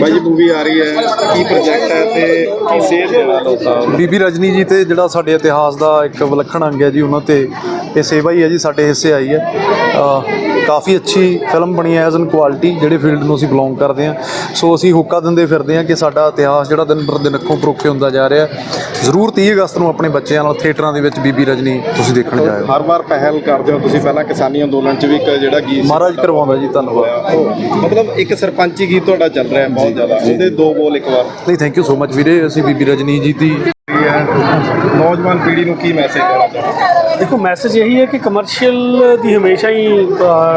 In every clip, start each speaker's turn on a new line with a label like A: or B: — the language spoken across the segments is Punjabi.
A: ਬਾਈ ਜੀ ਮੂਵੀ ਆ ਰਹੀ ਹੈ। ਕੀ ਪ੍ਰੋਜੈਕਟ ਹੈ ਤੇ ਕੀ ਸੇਧ ਦੇਣਾ ਲੋਕਾਂ ਨੂੰ
B: ਬੀਬੀ ਰਜਨੀ ਜੀ ਤੇ ਜਿਹੜਾ ਸਾਡੇ ਇਤਿਹਾਸ ਦਾ ਇੱਕ ਵਿਲੱਖਣ ਅੰਗ ਹੈ ਜੀ ਉਹਨਾਂ ਤੇ ਇਹ ਸੇਵਾ ਹੀ ਹੈ ਜੀ ਸਾਡੇ ਹਿੱਸੇ ਆਈ ਹੈ। ਕਾਫੀ ਅੱਛੀ ਫਿਲਮ ਬਣੀ ਹੈ ਐਜ਼ ਐਨ ਕੁਆਲਿਟੀ ਜਿਹੜੇ ਫੀਲਡ ਨੂੰ ਅਸੀਂ ਬਿਲੋਂਗ ਕਰਦੇ ਹਾਂ। ਸੋ ਅਸੀਂ ਹੁੱਕਾ ਦਿੰਦੇ ਫਿਰਦੇ ਹਾਂ ਕਿ ਸਾਡਾ ਇਤਿਹਾਸ ਜਿਹੜਾ ਦਿਨ ਬਰ ਦਿਨ ਅੱਖੋਂ ਪਰੋਖੇ ਹੁੰਦਾ ਜਾ ਰਿਹਾ ਜ਼ਰੂਰ 30 ਅਗਸਤ ਨੂੰ ਆਪਣੇ ਬੱਚਿਆਂ ਨਾਲ ਥੀਏਟਰਾਂ ਦੇ ਵਿੱਚ ਬੀਬੀ ਰਜਨੀ ਤੁਸੀਂ ਦੇਖਣ ਜਾਇਓ।
A: ਹਰ ਵਾਰ ਪਹਿਲ ਕਰਦੇ ਹੋ ਤੁਸੀਂ ਪਹਿਲਾਂ ਕਿਸਾਨੀ ਅੰਦੋਲਨ ਚ ਵੀ ਇੱਕ ਜਿਹੜਾ ਗੀਤ
B: ਮਹਾਰਾਜ ਕਰਵਾਉਂਦਾ ਜੀ ਧੰਨਵਾਦ।
A: ਮਤਲਬ ਇੱਕ ਸਰਪੰਚੀ ਗੀਤ ਤੁਹਾਡਾ ਚੱਲ ਰਿਹਾ ਬਹੁਤ ਜ਼ਿਆਦਾ। ਉਹਦੇ ਦੋ ਬੋਲ ਇੱਕ ਵਾਰ।
B: ਨਹੀਂ ਥੈਂਕ ਯੂ ਸੋ ਮਚ ਵੀਰੇ ਅਸੀਂ ਬੀਬੀ ਰਜਨੀ ਜੀ ਦੀ
A: ਨੌਜਵਾਨ ਪੀੜ੍ਹੀ ਨੂੰ ਕੀ ਮੈਸੇਜ ਦੇਣਾ ਚਾਹੁੰਦੇ
C: ਦੇਖੋ ਮੈਸੇਜ ਇਹੀ ਹੈ ਕਿ ਕਮਰਸ਼ੀਅਲ ਦੀ ਹਮੇਸ਼ਾ ਹੀ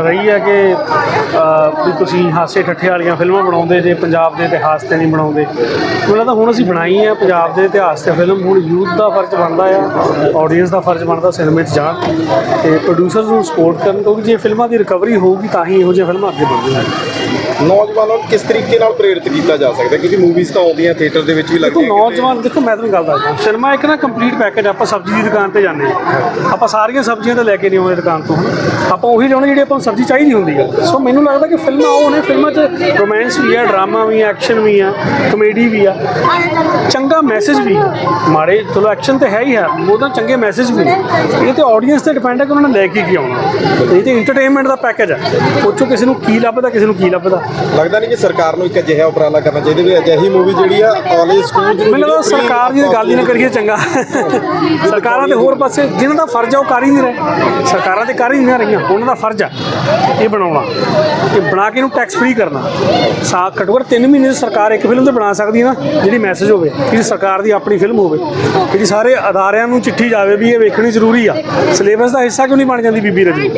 C: ਰਹੀ ਹੈ ਕਿ ਤੁਸੀਂ ਹਾਸੇ ਠੱਠੇ ਵਾਲੀਆਂ ਫਿਲਮਾਂ ਬਣਾਉਂਦੇ ਜੇ, ਪੰਜਾਬ ਦੇ ਇਤਿਹਾਸ ਤੇ ਨਹੀਂ ਬਣਾਉਂਦੇ। ਮੈਨੂੰ ਲੱਗਦਾ ਹੁਣ ਅਸੀਂ ਬਣਾਈ ਹੈ, ਪੰਜਾਬ ਦੇ ਇਤਿਹਾਸ ਤੇ ਫਿਲਮ। ਹੁਣ ਯੂਥ ਦਾ ਫਰਜ਼ ਬਣਦਾ ਆ ਆਡੀਅנס ਦਾ ਫਰਜ਼ ਬਣਦਾ ਸਿਨੇਮੇ 'ਚ ਜਾਣ। ਤੇ ਪ੍ਰੋਡਿਊਸਰਸ ਨੂੰ ਸਪੋਰਟ ਕਰਨ, ਕਿਉਂਕਿ ਜੇ ਫਿਲਮਾਂ ਦੀ ਰਿਕਵਰੀ ਹੋਊਗੀ, ਤਾਂ ਹੀ ਇਹੋ ਜਿਹੀਆਂ ਫਿਲਮਾਂ ਅੱਗੇ ਵਧਣਗੀਆਂ
A: ਨੌਜਵਾਨਾਂ ਨੂੰ ਕਿਸ ਤਰੀਕੇ ਨਾਲ ਪ੍ਰੇਰਿਤ ਕੀਤਾ ਜਾ ਸਕਦਾ? ਕਿਉਂਕਿ ਮੂਵੀਜ਼ ਤਾਂ ਆਉਂਦੀਆਂ ਥੀਏਟਰ ਦੇ ਵਿੱਚ ਵੀ
C: ਦੇਖੋ
A: ਲੱਗਦੀਆਂ
C: ਨੌਜਵਾਨ ਦੇਖੋ ਮੈਂ ਤੁਹਾਨੂੰ ਗੱਲ ਦੱਸਦਾ। ਸਿਨੇਮਾ ਇੱਕ ਨਾ ਕੰਪਲੀਟ ਪੈਕੇਜ ਆਪਾਂ ਸਬਜ਼ੀ ਦੀ ਦੁਕਾਨ ਤੇ ਜਾਂਦੇ ਹਾਂ। ਆਪਾਂ ਸਾਰੀਆਂ ਸਬਜ਼ੀਆਂ ਤਾਂ ਲੈ ਕੇ ਨਹੀਂ ਆਉਂਦੇ ਦੁਕਾਨ ਤੋਂ ਆਪਾਂ ਉਹੀ ਲਿਆਉਣੇ ਜਿਹੜੀ ਆਪਾਂ ਨੂੰ ਸਬਜ਼ੀ ਚਾਹੀਦੀ ਹੁੰਦੀ ਆ। ਸੋ ਮੈਨੂੰ ਲੱਗਦਾ ਕਿ ਫਿਲਮਾਂ ਉਹ ਨੇ ਫਿਲਮਾਂ 'ਚ ਰੋਮਾਂਸ ਵੀ ਆ ਡਰਾਮਾ ਵੀ ਆ ਐਕਸ਼ਨ ਵੀ ਆ ਕਮੇਡੀ ਵੀ ਆ। ਚੰਗਾ ਮੈਸੇਜ ਵੀ। ਮਾੜੇ ਚਲੋ ਐਕਸ਼ਨ ਤੇ ਹੈ ਹੀ ਹੈ ਉਹਦਾ ਚੰਗੇ ਮੈਸੇਜ ਵੀ ਇਹ ਤੇ ਆਡੀਅנס ਤੇ ਡਿਪੈਂਡ ਹੈ ਕਿ ਉਹਨਾਂ ਨੇ ਲੈ ਕੇ ਕੀ ਆਉਣਾ। ਇਹ ਤੇ ਐਂਟਰਟੇਨਮੈਂਟ ਦਾ ਪੈਕੇਜ ਹੈ ਉਹ 'ਚੋਂ ਕਿਸੇ ਨੂੰ ਕੀ ਲੱਭਦਾ ਕਿਸੇ ਨੂੰ ਕੀ ਲੱਭਦਾ।
A: ਲੱਗਦਾ ਨਹੀਂ ਕਿ ਸਰਕਾਰ ਨੂੰ ਇੱਕ ਅਜਿਹਾ ਉਪਰਾਲਾ ਕਰਨਾ ਚਾਹੀਦਾ ਵੀ ਅਜਿਹੀ ਮੂਵੀ ਜਿਹੜੀ ਆ ਕਾਲਜ ਸਕੂਲ ਚ
C: ਮੈਨੂੰ ਲੱਗਦਾ ਸਰਕਾਰ ਦੀ ਤਾਂ ਗੱਲ ਹੀ ਨਾ ਕਰੀਏ ਚੰਗਾ। ਸਰਕਾਰਾਂ ਦੇ ਹੋਰ ਪਾਸੇ ਜਿਨ੍ਹਾਂ ਦਾ ਫਰਜ਼ ਆ ਉਹ ਕਰ ਹੀ ਨਹੀਂ ਰਹੇ। ਸਰਕਾਰਾਂ ਤੇ ਕਰ ਹੀ ਨਹੀਂ ਰਹੀਆਂ ਉਹਨਾਂ ਦਾ ਫਰਜ਼ ਆ ਇਹ ਬਣਾਉਣਾ। ਇਹ ਬਣਾ ਕੇ ਇਹਨੂੰ ਟੈਕਸ ਫ੍ਰੀ ਕਰਨਾ। ਸਾ ਘੱਟੋ ਘੱਟ 3 ਮਹੀਨੇ ਸਰਕਾਰ ਇੱਕ ਫਿਲਮ ਤੇ ਬਣਾ ਸਕਦੀ ਹੈ ਨਾ ਜਿਹੜੀ ਮੈਸੇਜ ਹੋਵੇ ਜਿਹੜੀ ਸਰਕਾਰ ਦੀ ਆਪਣੀ ਫਿਲਮ ਹੋਵੇ ਜਿਹੜੀ ਸਾਰੇ ਅਦਾਰਿਆਂ ਨੂੰ ਚਿੱਠੀ ਜਾਵੇ ਵੀ ਇਹ ਵੇਖਣੀ ਜ਼ਰੂਰੀ ਆ। ਸਿਲੇਬਸ ਦਾ ਹਿੱਸਾ ਕਿਉਂ ਨਹੀਂ ਬਣ ਜਾਂਦੀ ਬੀਬੀ ਰਜੀ?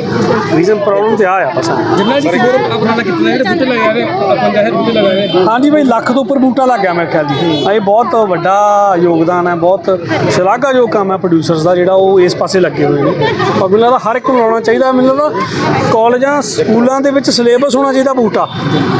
C: ਰੀਜ਼ਨ ਪ੍ਰੋਬਲਮ ਤੇ ਆ ਆ ਬਸ।
D: ਜਿੰਨਾ ਜੀ ਆਪਣਾ ਤਾਂ ਕਿਤਨਾ ਜਿਹੜੇ ਬੂਟੇ ਲਗਾਏ ਰਹੇ ਆਪਾਂ ਦਾ ਬੂਟੇ ਲਗਾਏ ਰਹੇ।
C: ਹਾਂਜੀ ਭਾਈ ਲੱਖ ਤੋਂ ਉੱਪਰ ਬੂਟਾ ਲੱਗ ਗਿਆ ਮੇਰੇ ਖਿਆਲ ਜੀ। ਇਹ ਬਹੁਤ ਵੱਡਾ ਯੋਗਦਾਨ ਹੈ ਬਹੁਤ ਸ਼ਲਾਘਾਯੋਗ ਕੰਮ ਹੈ ਪ੍ਰੋਡਿਊਸਰਸ ਦਾ ਜਿਹੜਾ ਉਹ ਇਸ ਪਾਸੇ ਲੱਗੇ ਹੋਏ ਨੇ। ਮੈਨੂੰ ਲੱਗਦਾ ਹਰ ਇੱਕ ਨੂੰ ਲਾਉਣਾ ਚਾਹੀਦਾ ਮੈਨੂੰ ਲੱਗਦਾ ਕਾਲਜਾਂ ਸਕੂਲਾਂ ਦੇ ਵਿੱਚ ਸਿਲੇਬਸ ਹੋਣਾ ਚਾਹੀਦਾ ਬੂਟਾ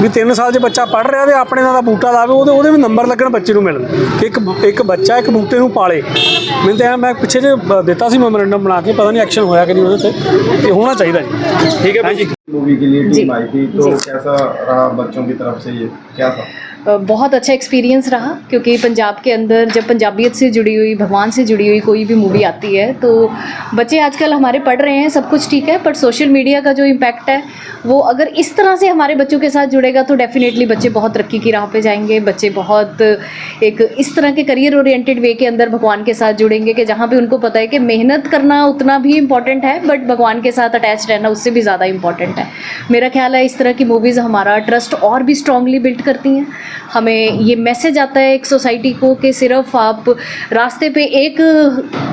C: ਵੀ 3 ਸਾਲ 'ਚ ਬੱਚਾ ਪੜ ਰਿਹਾ ਤੇ ਆਪਣੇ ਨਾਲ ਦਾ ਬੂਟਾ ਲਾਵੇ ਉਹਦੇ ਉਹਦੇ ਵੀ ਨੰਬਰ ਲੱਗਣ ਬੱਚੇ ਨੂੰ ਮਿਲਣ ਕਿ ਇੱਕ ਇੱਕ ਬੱਚਾ ਇੱਕ ਬੂਟੇ ਨੂੰ ਪਾਲੇ ਮੈਨੂੰ ਤਾਂ ਐਂ ਮੈਂ ਪਿੱਛੇ ਜੇ ਦਿੱਤਾ ਸੀ ਮੈਮੋਰੈਂਡਮ ਬਣਾ ਕੇ ਪਤਾ ਨਹੀਂ ਐਕਸ਼ਨ ਹੋਇਆ ਕਿ ਨਹੀਂ ਉਹਦੇ ਤੇ ਇਹ ਹੋਣਾ ਚਾਹੀਦਾ ਜੀ
A: ठीक है भाई जी मूवी के लिए
E: जी।
A: टीम आई थी तो
E: जी।
A: कैसा रहा बच्चों की तरफ से ये क्या था
E: अ, बहुत अच्छा एक्सपीरियंस रहा, क्योंकि पंजाब के अंदर जब पंजाबियत से जुड़ी हुई, भगवान से जुड़ी हुई कोई भी मूवी आती है तो बच्चे आजकल हमारे पढ़ रहे हैं, सब कुछ ठीक है पर सोशल मीडिया का जो इम्पैक्ट है, वो अगर इस तरह से हमारे बच्चों के साथ जुड़ेगा तो डेफिनेटली बच्चे बहुत तरक्की की राह पे जाएँगे, बच्चे बहुत एक इस तरह के करियर ओरिएंटेड वे के अंदर भगवान के साथ जुड़ेंगे, कि जहाँ पे उनको पता है कि मेहनत करना उतना भी इंपॉर्टेंट है बट भगवान के साथ अटैच रहना उससे भी ज़्यादा इंपॉर्टेंट है। मेरा ख्याल है इस तरह की मूवीज़ हमारा ट्रस्ट और भी स्ट्रांगली बिल्ड करती हैं। हमें ये मैसेज आता है एक सोसाइटी को कि सिर्फ़ आप रास्ते पे एक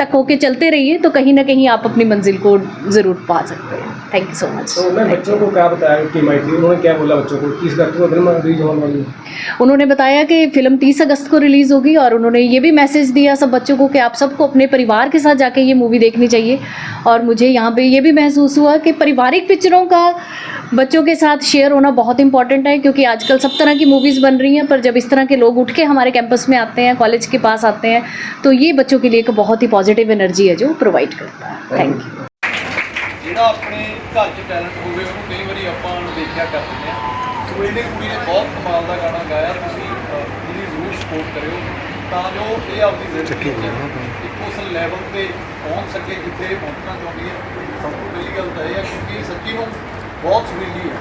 E: तक होके चलते रहिए तो कहीं ना कहीं आप अपनी मंजिल को ज़रूर पा सकते हैं। थैंक यू सो मच
D: तो बच्चों को क्या बताया उन्होंने क्या बोला बच्चों को? किस व्यक्ति को फ़िल्म रिलीज़ होने वाली
E: उन्होंने बताया कि फ़िल्म 30 अगस्त को रिलीज़ होगी और उन्होंने ये भी मैसेज दिया सब बच्चों को कि आप सबको अपने परिवार के साथ जाके ये मूवी देखनी चाहिए। और मुझे यहाँ पे ये भी महसूस हुआ कि पारिवारिक पिक्चरों का बच्चों के साथ शेयर होना बहुत इंपॉर्टेंट है क्योंकि आजकल सब तरह की मूवीज़ बन रही हैं पर जब इस तरह के लोग उठ के हमारे कैंपस में आते हैं कॉलेज के पास आते हैं तो ये बच्चों के लिए एक बहुत ही पॉजिटिव एनर्जी है जो प्रोवाइड करता है थैंक यू
F: ਜਿਹੜਾ ਆਪਣੇ ਘਰ 'ਚ ਟੈਲੈਂਟ ਹੋਵੇ ਉਹਨੂੰ ਕਈ ਵਾਰੀ ਆਪਾਂ ਨੂੰ ਦੇਖਿਆ ਕਰਦੇ ਹਾਂ ਸੋ ਇਹਨੇ ਕੁੜੀ ਨੇ ਬਹੁਤ ਕਮਾਲ ਦਾ ਗਾਣਾ ਗਾਇਆ ਤੁਸੀਂ ਅਹ, ਇਹਦੀ ਜ਼ਰੂਰ ਸਪੋਰਟ ਕਰਿਓ ਤਾਂ ਜੋ ਇਹ ਆਪਣੀ ਜ਼ਿੰਦਗੀ 'ਚ ਇੱਕ ਉਸ ਲੈਵਲ ਤੇ ਪਹੁੰਚ ਸਕੇ ਜਿੱਥੇ ਇਹ ਪਹੁੰਚਣਾ ਚਾਹੁੰਦੀ ਹੈ ਸਭ ਤੋਂ ਪਹਿਲੀ ਗੱਲ ਤਾਂ ਇਹ ਹੈ ਕਿਉਂਕਿ ਇਹ ਸੱਚੀ ਨੂੰ ਬਹੁਤ ਸੁਰੀਲੀ ਹੈ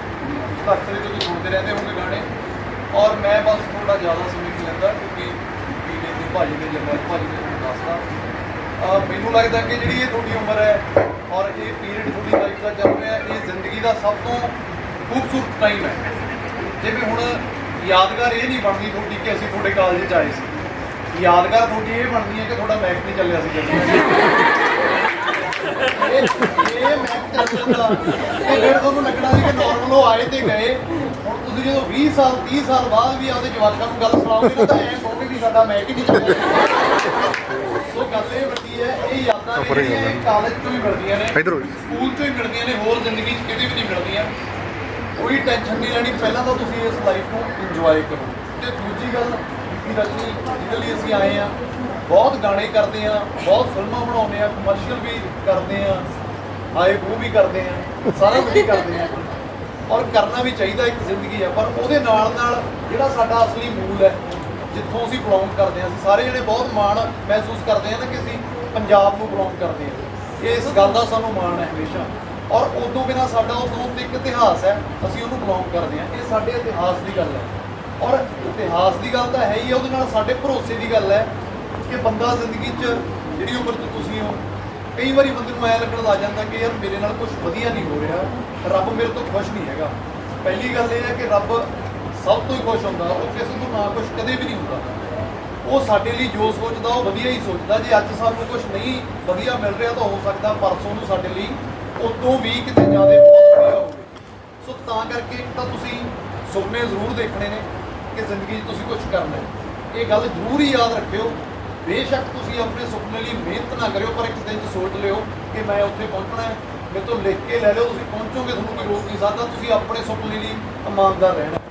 F: ਅਕਸਰ ਜਦੋਂ ਸੁਣਦੇ ਰਹਿੰਦੇ ਹੋਗੇ ਗਾਣੇ ਔਰ ਮੈਂ ਬਸ ਥੋੜਾ ਜ਼ਿਆਦਾ ਸਮੇਂ ਨਹੀਂ ਲੈਂਦਾ ਕਿਉਂਕਿ ਵੀਰੇ ਦੇ ਭਾਜੀ ਦੇ ਜਰਨੈਲ ਭਾਜੀ ਦੇ ਤੁਹਾਨੂੰ ਦੱਸਦਾ ਮੈਨੂੰ ਲੱਗਦਾ ਕਿ ਜਿਹੜੀ ਇਹ ਤੁਹਾਡੀ ਉਮਰ ਹੈ ਔਰ ਇਹ ਪੀਰੀਅਡ ਤੁਹਾਡੀ ਲਾਈਫ ਦਾ ਚੱਲ ਰਿਹਾ, ਇਹ ਜ਼ਿੰਦਗੀ ਦਾ ਸਭ ਤੋਂ ਖੂਬਸੂਰਤ ਟਾਈਮ ਹੈ। ਜਿਵੇਂ ਹੁਣ ਯਾਦਗਾਰ ਇਹ ਨਹੀਂ ਬਣਦੀ ਤੁਹਾਡੀ ਕਿ ਅਸੀਂ ਤੁਹਾਡੇ ਕਾਲਜ 'ਚ ਆਏ ਸੀ। ਯਾਦਗਾਰ ਤੁਹਾਡੀ ਇਹ ਬਣਦੀ ਹੈ ਕਿ ਤੁਹਾਡਾ ਮੈਕ ਨਹੀਂ ਚੱਲਿਆ ਸੀ ਜਦੋਂ ਇਹ ਇਹ ਮੈਕ ਚੱਲਦਾ ਇਹ ਫਿਰ ਤੁਹਾਨੂੰ ਲੱਗਣਾ ਸੀ ਕਿ ਨਾਰਮਲ ਆਏ ਤੇ ਗਏ ਹੁਣ ਤੁਸੀਂ ਜਦੋਂ 20 ਸਾਲ 30 ਸਾਲ ਬਾਅਦ ਵੀ ਆਪਦੇ ਜਵਾਕਾਂ ਨੂੰ ਗੱਲ ਸੁਣਾਓਗੇ ਨਾ ਤਾਂ ਐਂ ਕਹੋਗੇ ਵੀ ਸਾਡਾ ਮੈਕ ਹੀ ਨਹੀਂ ਚੱਲਿਆ ਸੋ ਗੱਲ ਇਹ ਵੱਡੀ ਹੈ ਇਹ ਯਾਦਾਂ ਨੇ ਜਿਹੜੀਆਂ ਕਾਲਜ ਤੋਂ ਹੀ ਮਿਲਦੀਆਂ ਨੇ
B: ਇੱਧਰ
F: ਸਕੂਲ ਤੋਂ ਹੀ ਮਿਲਦੀਆਂ ਨੇ ਹੋਰ ਜ਼ਿੰਦਗੀ 'ਚ ਕਿਤੇ ਵੀ ਨਹੀਂ ਮਿਲਦੀਆਂ ਕੋਈ ਟੈਨਸ਼ਨ ਨਹੀਂ ਲੈਣੀ ਪਹਿਲਾਂ ਤਾਂ ਤੁਸੀਂ ਇਸ ਲਾਈਫ ਨੂੰ ਇੰਜੋਏ ਕਰੋ ਤੇ ਦੂਜੀ ਗੱਲ ਕਿ ਰਚਨੀ ਜਿਹਦੇ ਲਈ ਅਸੀਂ ਆਏ ਆ ਬਹੁਤ ਗਾਣੇ ਕਰਦੇ ਆ ਬਹੁਤ ਫਿਲਮਾਂ ਬਣਾਉਂਦੇ ਆ ਕਮਰਸ਼ੀਅਲ ਵੀ ਕਰਦੇ ਆ ਆਏ ਉਹ ਵੀ ਕਰਦੇ ਆ ਸਾਰਾ ਕੁਝ ਕਰਦੇ ਆ ਔਰ ਕਰਨਾ ਵੀ ਚਾਹੀਦਾ ਇੱਕ ਜ਼ਿੰਦਗੀ ਹੈ, ਪਰ ਉਹਦੇ ਨਾਲ ਨਾਲ ਜਿਹੜਾ ਸਾਡਾ ਅਸਲੀ ਮੂਲ ਹੈ, ਜਿੱਥੋਂ ਅਸੀਂ ਬਿਲੋਂਗ ਕਰਦੇ ਹਾਂ, ਅਸੀਂ ਸਾਰੇ ਜਿਹੜੇ ਬਹੁਤ ਮਾਣ ਮਹਿਸੂਸ ਕਰਦੇ ਹਾਂ ਨਾ ਕਿ ਅਸੀਂ ਪੰਜਾਬ ਨੂੰ ਬਿਲੋਂਗ ਕਰਦੇ ਹਾਂ। ਇਸ ਗੱਲ ਦਾ ਸਾਨੂੰ ਮਾਣ ਹੈ ਹਮੇਸ਼ਾ। ਔਰ ਉਦੋਂ ਬਿਨਾ ਸਾਡਾ ਉਦੋਂ ਇੱਕ ਇਤਿਹਾਸ ਹੈ, ਅਸੀਂ ਉਹਨੂੰ ਬਿਲੋਂਗ ਕਰਦੇ ਹਾਂ। ਇਹ ਸਾਡੇ ਇਤਿਹਾਸ ਦੀ ਗੱਲ ਹੈ। ਔਰ ਇਤਿਹਾਸ ਦੀ ਗੱਲ ਤਾਂ ਹੈ ਹੀ ਹੈ ਉਹਦੇ ਨਾਲ ਸਾਡੇ ਭਰੋਸੇ ਦੀ ਗੱਲ ਹੈ ਕਿ ਬੰਦਾ ਜ਼ਿੰਦਗੀ 'ਚ ਜਿਹੜੀ ਉਮਰ 'ਚ ਤੁਸੀਂ ਹੋ, ਕਈ ਵਾਰੀ ਬੰਦੇ ਨੂੰ ਐ ਲੱਗਣ ਲੱਗ ਜਾਂਦਾ ਕਿ ਯਾਰ ਮੇਰੇ ਨਾਲ ਕੁਝ ਵਧੀਆ ਨਹੀਂ ਹੋ ਰਿਹਾ, ਰੱਬ ਮੇਰੇ ਤੋਂ ਖੁਸ਼ ਨਹੀਂ ਹੈਗਾ। ਪਹਿਲੀ ਗੱਲ ਇਹ ਹੈ ਕਿ ਰੱਬ ਸਭ ਤੋਂ ਹੀ ਖੁਸ਼ ਹੁੰਦਾ, ਉਹ ਕਿਸੇ ਤੋਂ ਨਾ ਕੁਝ ਕਦੇ ਵੀ ਨਹੀਂ ਹੁੰਦਾ। ਉਹ ਸਾਡੇ ਲਈ ਜੋ ਸੋਚਦਾ, ਉਹ ਵਧੀਆ ਹੀ ਸੋਚਦਾ। ਜੇ ਅੱਜ ਸਾਨੂੰ ਕੁਝ ਨਹੀਂ ਵਧੀਆ ਮਿਲ ਰਿਹਾ ਤਾਂ ਹੋ ਸਕਦਾ ਪਰਸੋਂ ਨੂੰ ਸਾਡੇ ਲਈ ਉਦੋਂ ਵੀ ਕਿਤੇ ਜ਼ਿਆਦਾ ਬਹੁਤ ਵਧੀਆ ਹੋਵੇ। ਸੋ ਤਾਂ ਕਰਕੇ ਤਾਂ ਤੁਸੀਂ ਸੁਪਨੇ ਜ਼ਰੂਰ ਦੇਖਣੇ ਨੇ। ਕਿ ਜ਼ਿੰਦਗੀ 'ਚ ਤੁਸੀਂ ਕੁਝ ਕਰਨਾ ਹੈ। ਇਹ ਗੱਲ ਜ਼ਰੂਰ ਹੀ ਯਾਦ ਰੱਖਿਓ। ਬੇਸ਼ੱਕ ਤੁਸੀਂ ਆਪਣੇ ਸੁਪਨੇ ਲਈ ਮਿਹਨਤ ਨਾ ਕਰਿਓ, ਪਰ ਇੱਕ ਦਿਨ 'ਚ ਸੋਚ ਲਿਓ ਕਿ ਮੈਂ ਉੱਥੇ ਪਹੁੰਚਣਾ ਹੈ। ਮੇਰੇ ਤੋਂ ਲਿਖ ਕੇ ਲੈ ਲਿਓ, ਤੁਸੀਂ ਪਹੁੰਚੋਗੇ, ਤੁਹਾਨੂੰ ਕੋਈ ਰੋਕ ਨਹੀਂ ਸਕਦਾ। ਤੁਸੀਂ ਆਪਣੇ ਸੁਪਨੇ ਲਈ ਇਮਾਨਦਾਰ ਰਹਿਣਾ